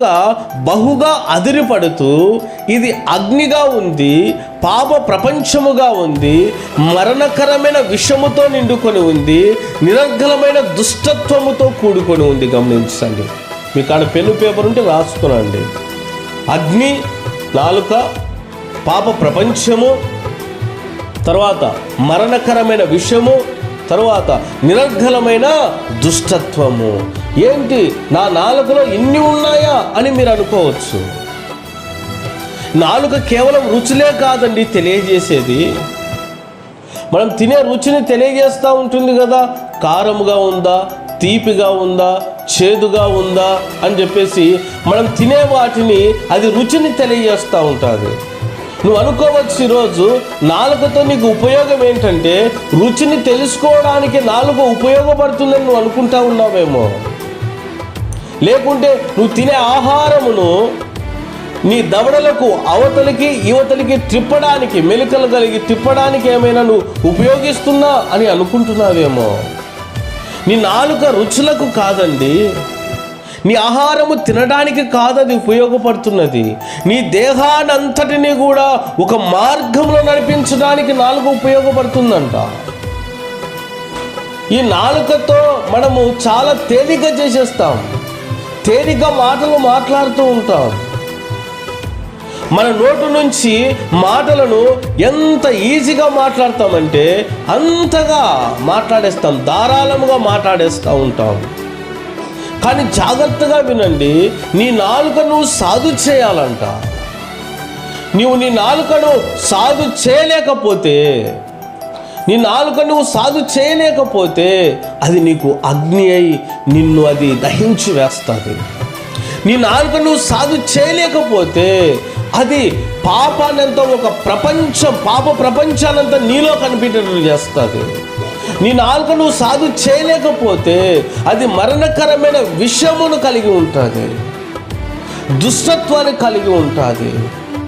బహుగా అదిరిపడుతూ ఇది అగ్నిగా ఉంది పాప ప్రపంచముగా ఉంది మరణకరమైన విషముతో నిండుకొని ఉంది నిరర్గలమైన దుష్టత్వముతో కూడుకొని ఉంది. గమనించండి. మీకు ఆడ పెన్ను పేపర్ ఉంటే రాసుకునండి. అగ్ని నాలుక పాప ప్రపంచము తర్వాత మరణకరమైన విషము తర్వాత నిరర్ఘలమైన దుష్టత్వము. ఏంటి? నా నాలుకలో ఇన్ని ఉన్నాయా అని మీరు అనుకోవచ్చు. నాలుక కేవలం రుచులే కాదండి తెలియజేసేది. మనం తినే రుచిని తెలియజేస్తూ ఉంటుంది కదా. కారముగా ఉందా? తీపిగా ఉందా? చేదుగా ఉందా? అని చెప్పేసి మనం తినే వాటిని అది రుచిని తెలియజేస్తూ ఉంటుంది. నువ్వు అనుకోవచ్చు ఈరోజు నాలుకతో నీకు ఉపయోగం ఏంటంటే రుచిని తెలుసుకోవడానికి నాలుక ఉపయోగపడుతుందని నువ్వు అనుకుంటా ఉన్నావేమో. లేకుంటే నువ్వు తినే ఆహారమును నీ దవడలకు అవతలికి యువతలికి తిప్పడానికి మెలికలు కలిగి తిప్పడానికి ఏమైనా నువ్వు ఉపయోగిస్తున్నా అని అనుకుంటున్నావేమో. నీ నాలుక రుచులకు కాదండి నీ ఆహారము తినడానికి కాదు అది ఉపయోగపడుతున్నది. నీ దేహానంతటిని కూడా ఒక మార్గంలో నడిపించడానికి నాలుగు ఉపయోగపడుతుందంట. ఈ నాలుకతో మనము చాలా తేలిక చేసేస్తాం. తేలిక మాటలు మాట్లాడుతూ ఉంటాం. మన నోటు నుంచి మాటలను ఎంత ఈజీగా మాట్లాడతామంటే అంతగా మాట్లాడేస్తాం ధారాళముగా మాట్లాడేస్తూ ఉంటాం. కానీ జాగ్రత్తగా వినండి నీ నాలుకను సాధు చేయాలంట. నీవు నీ నాలుకను సాధు చేయలేకపోతే నీ నాలుక నువ్వు సాధు చేయలేకపోతే అది నీకు అగ్ని అయి నిన్ను అది దహించి వేస్తుంది. నీ నాలుక నువ్వు సాధు చేయలేకపోతే అది పాపానంతా ఒక ప్రపంచం పాప ప్రపంచానంతా నీలో కనిపించేటట్లు చేస్తుంది. నీ నాలుక నువ్వు సాధు చేయలేకపోతే అది మరణకరమైన విషమును కలిగి ఉంటుంది. దుష్టత్వాన్ని కలిగి ఉంటుంది.